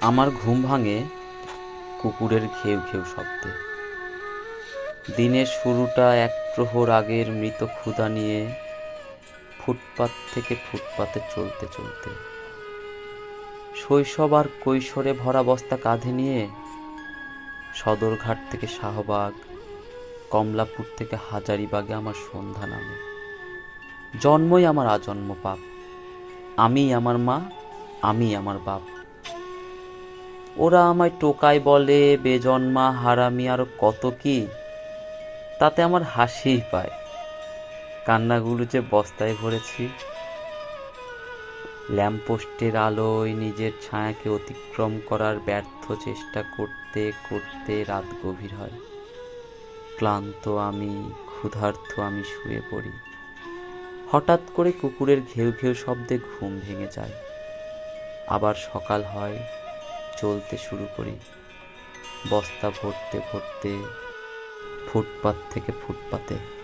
আমার ঘুম ভাঙে কুকুরের ঘেউ ঘেউ শব্দে। দিনের শুরুটা এক প্রহর আগের মৃত ক্ষুধা নিয়ে ফুটপাত থেকে ফুটপাতে চলতে চলতে। শৈশব আর কৈশোরে ভরা বস্তা কাঁধে নিয়ে সদরঘাট থেকে শাহবাগ, কমলাপুর থেকে হাজারিবাগে আমার সন্ধ্যা নামে। জন্মই আমার আজন্ম পাপ। আমি আমার মা আমি আমার বাপ। ওরা আমায় টোকায় বলে, বেজন্মা, হারামি, আরও কত কি? তাতে আমার হাসিই পায়। কান্নাগুলো যে বস্তায় ভরেছি। ল্যাম্পপোস্টের আলোয় নিজের ছায়াকে অতিক্রম করার ব্যর্থ চেষ্টা করতে করতে রাত গভীর হয়। ক্লান্ত আমি, ক্ষুধার্ত আমি শুয়ে পড়ি। হঠাৎ করে কুকুরের ঘেউ ঘেউ শব্দে ঘুম ভেঙে যায়। আবার সকাল হয় চলতে শুরু করি। বস্তা ভরতে ভরতে ফুটপাত থেকে ফুটপাতে।